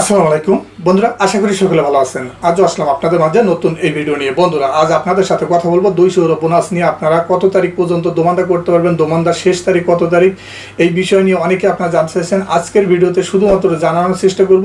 আসসালামু আলাইকুম। বন্ধুরা, আশা করি সকলে ভালো আছেন। আজও আসলাম আপনাদের মাঝে নতুন এই ভিডিও নিয়ে। বন্ধুরা, আজ আপনাদের সাথে কথা বলব দুইশো বোনাস নিয়ে। আপনারা কত তারিখ পর্যন্ত দোমান্দা করতে পারবেন, দোমান্দার শেষ তারিখ কত তারিখ, এই বিষয় নিয়ে অনেকে আপনারা জানতে চাইছেন। আজকের ভিডিওতে শুধুমাত্র জানানোর চেষ্টা করব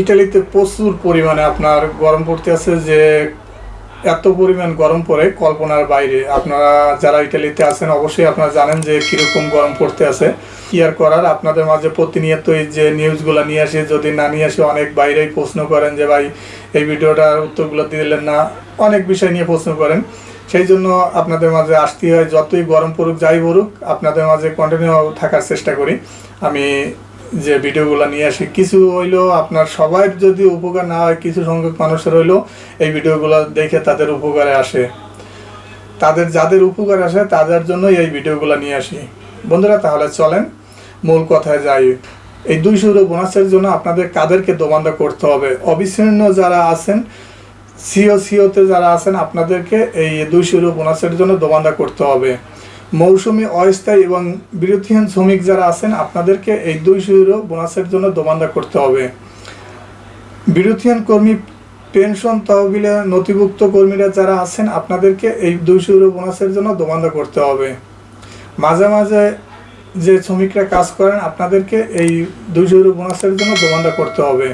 ইটালিতে প্রচুর পরিমাণে আপনার গরম পড়তে আছে যে, এত পরিমাণ গরম পড়ে কল্পনার বাইরে। আপনারা যারা ইটালিতে আছেন, অবশ্যই আপনারা জানেন যে কীরকম গরম পড়তে আছে। কি আর করার? আপনাদের মাঝে প্রতিনিয়ত এই যে নিউজগুলো নিয়ে আসে, যদি না নিয়ে আসে, অনেক বাইরেই প্রশ্ন করেন যে, ভাই, এই ভিডিওটার উত্তরগুলো দিলেন না? অনেক বিষয় নিয়ে প্রশ্ন করেন। সেই জন্য আপনাদের মাঝে আসতে হয়, যতই গরম পড়ুক, যাই পড়ুক আপনাদের মাঝে কন্টিনিউ থাকার চেষ্টা করি। আমি যে ভিডিওগুলো নিয়ে আসি, কিছু হইল আপনার সবার যদি উপকার না হয়, কিছু সংখ্যক মানুষের হইল, এই ভিডিওগুলো দেখে তাদের উপকারে আসে। তাদের যাদের উপকার আসে, তাদের জন্য এই ভিডিওগুলো নিয়ে আসি। বন্ধুরা, তাহলে চলেন মূল কথায় যাই। এই দুইশো বোনাসের জন্য আপনাদের কাদেরকে দোমান্দা করতে হবে। অবিচ্ছিন্ন যারা আছেন, সিও, সিওতে যারা আছেন, আপনাদেরকে এই দুইশো বোনাসের জন্য দোমান্দা করতে হবে। মৌসুমি অস্থায়ী এবং বিরতিহীন শ্রমিক যারা আছেন, আপনাদেরকে এই দুইশো ইউরো বোনাসের জন্য দোমান্দা করতে হবে। বিরতিহীন কর্মী, পেনশন তহবিলে নথিভুক্ত কর্মীরা যারা আছেন, আপনাদেরকে এই দুইশো ইউরো বোনাসের জন্য দোমান্দা করতে হবে। মাঝে মাঝে যে শ্রমিকরা কাজ করেন, আপনাদেরকে এই দুইশো ইউরো বোনাসের জন্য দোমান্দা করতে হবে।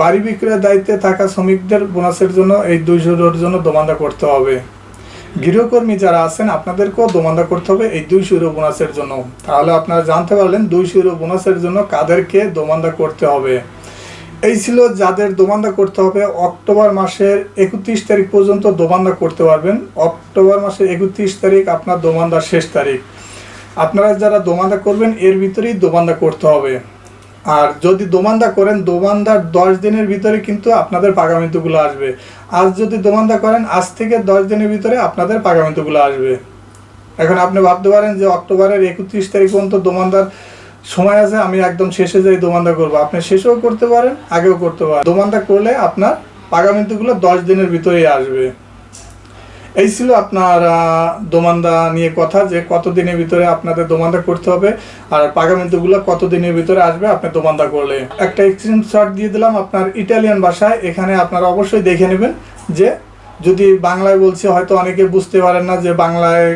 বাড়ি বিক্রয়ের দায়িত্বে থাকা শ্রমিকদের বোনাসের জন্য এই দুইশো ইউরোর জন্য দোমান্দা করতে হবে। গৃহকর্মী যারা আছেন, আপনাদেরকেও দোমান্দা করতে হবে এই দুই ইউরো বোনাসের জন্য। তাহলে আপনারা জানতে পারলেন, দুই ইউরো বোনাসের জন্য কাদেরকে দোমান্দা করতে হবে। এই ছিল যাদের দোমান্দা করতে হবে, অক্টোবর মাসের একত্রিশ তারিখ পর্যন্ত দোমান্দা করতে পারবেন। অক্টোবর মাসের একত্রিশ তারিখ আপনার দোমান্দার শেষ তারিখ। আপনারা যারা দোমান্দা করবেন, এর ভিতরেই দোমান্দা করতে হবে। আর যদি দোমান্দা করেন, দোমান্দার দশ দিনের ভিতরে কিন্তু আপনাদের পাগামিতুগুলো আসবে। আজ যদি দোমান্দা করেন, আজ থেকে দশ দিনের ভিতরে আপনাদের পাগামিতুগুলো আসবে। এখন আপনি ভাবতে পারেন যে অক্টোবরের একত্রিশ তারিখ পর্যন্ত দোমান্দার সময় আছে, আমি একদম শেষে যাই দোমান্দা করব। আপনি শেষেও করতে পারেন, আগেও করতে পারেন। দোমান্দা করলে আপনার পাগামিতুগুলো দশ দিনের ভিতরেই আসবে। এই ছিল আপনার দোমান্দা নিয়ে কথা যে কত দিনের ভিতরে আপনাদের দোমান্দা করতে হবে আর পাগামিন্তুগুলো কত দিনের ভিতরে আসবে আপনি দোমান্দা করলে। একটা স্ক্রিনশট দিয়ে দিলাম আপনার ইটালিয়ান ভাষায়, এখানে আপনারা অবশ্যই দেখে নেবেন যে যদি বাংলায় বলছি, হয়তো অনেকে বুঝতে পারেন না যে বাংলায়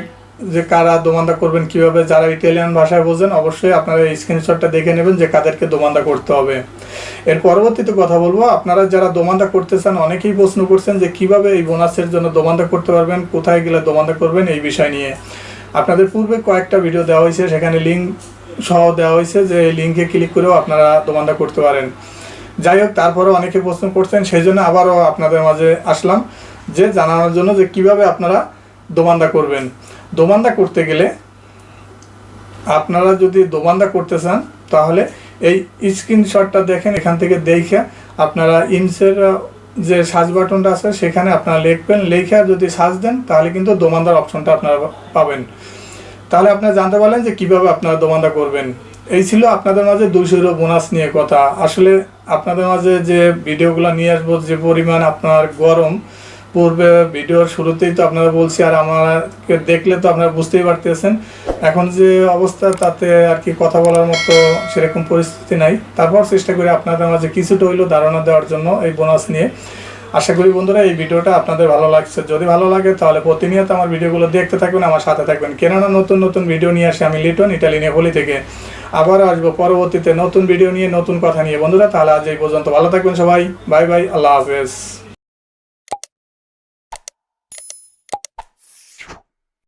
যে কারা দোমান্দা করবেন, কীভাবে যারা ইটালিয়ান ভাষায় বোঝেন অবশ্যই আপনারা এই স্ক্রিনশটটা দেখে নেবেন যে কাদেরকে দোমান্দা করতে হবে। এর পরবর্তীতে কথা বলব, আপনারা যারা দোমান্দা করতে চান, অনেকেই প্রশ্ন করছেন যে কীভাবে এই বোনাসের জন্য দোমান্দা করতে পারবেন, কোথায় গেলে দোমান্দা করবেন, এই বিষয় নিয়ে। আপনাদের পূর্বে কয়েকটা ভিডিও দেওয়া হয়েছে, সেখানে লিঙ্ক সহ দেওয়া হয়েছে যে এই লিঙ্কে ক্লিক করেও আপনারা দোমান্দা করতে পারেন। যাই হোক, তারপরেও অনেকে প্রশ্ন করছেন, সেই জন্য আবারও আপনাদের মাঝে আসলাম যে জানানোর জন্য যে কীভাবে আপনারা দোমান্দা করবেন। দোমান্দা করতে গেলে আপনারা যদি দোমান্দা করতে চান, তাহলে এই স্ক্রিনশটটা দেখেন, এখান থেকে দেখে আপনারা ইনসের যে সার্চ বাটনটা আছে, সেখানে আপনারা লিখবেন। লেখা যদি সার্চ দেন, তাহলে কিন্তু দোমান্দার অপশনটা আপনারা পাবেন। তাহলে আপনারা জানতে পারলেন যে কীভাবে আপনারা দোমান্দা করবেন। এই ছিল আপনাদের মাঝে ইউরো বোনাস নিয়ে কথা। আসলে আপনাদের মাঝে যে ভিডিওগুলো নিয়ে আসব, যে পরিমাণ আপনার গরম পূর্বে ভিডিওর শুরুতেই তো আপনারা বলছি, আর আমাকে দেখলে তো আপনারা বুঝতেই পারতেছেন। এখন যে অবস্থা, তাতে আর কি কথা বলার মতো সেরকম পরিস্থিতি নাই। তারপর চেষ্টা করি আপনাদের মাঝে কিছুটা হইলেও ধারণা দেওয়ার জন্য এই বোনাস নিয়ে। আশা করি বন্ধুরা, এই ভিডিওটা আপনাদের ভালো লাগছে। যদি ভালো লাগে, তাহলে প্রতিনিয়ত আমার ভিডিওগুলো দেখতে থাকবেন আমার সাথে থাকবেন। কেননা নতুন নতুন ভিডিও নিয়ে আসি আমি লিটন, ইটালি নেপোলি থেকে। আবার আসব পরবর্তীতে নতুন ভিডিও নিয়ে, নতুন কথা নিয়ে। বন্ধুরা, তাহলে আজ এই পর্যন্ত ভালো থাকবেন সবাই। বাই বাই, আল্লাহ হাফেজ।